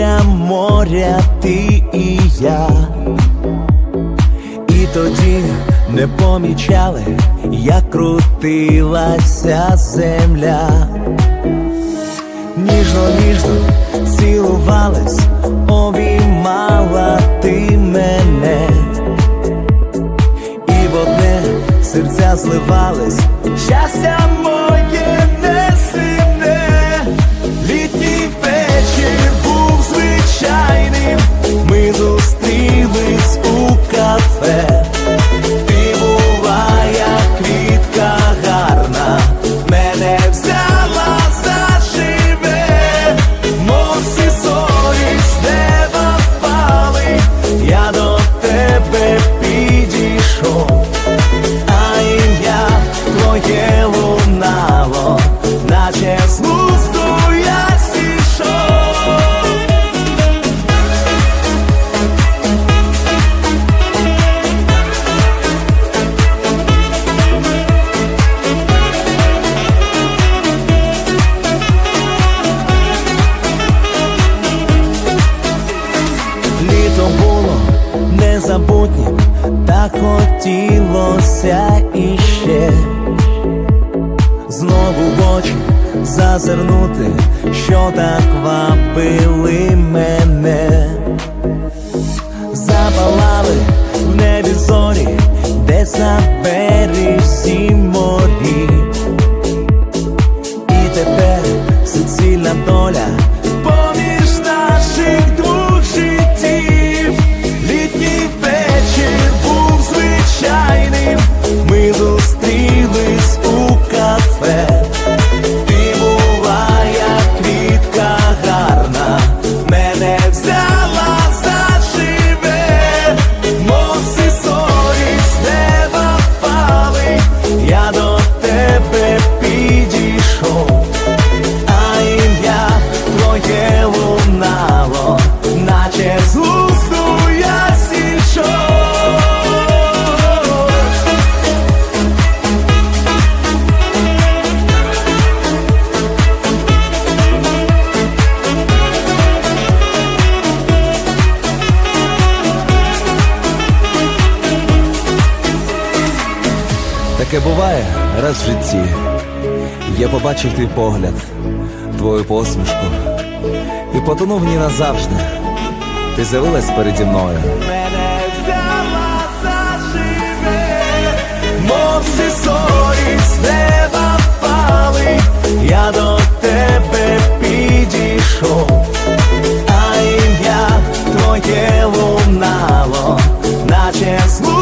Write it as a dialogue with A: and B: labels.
A: біля моря ти і я, і тоді не помічали, як крутилася земля, ніжно, ніжно цілувались, обіймала ти мене, і в одне серця зливались, щастя. хотілося іще знову в очі зазирнути, що так вапили мене, запалали в небі зорі, де забері всі морі, і тепер суцільна доля. Таке буває раз в житті. Я побачив твій погляд, твою посмішку, і потонув ні назавжди. Ти з'явилась переді мною. Мене взяла заживе, мов всі зорі з неба впали, я до тебе підійшов, а ім'я твоє лунало, наче
B: звук.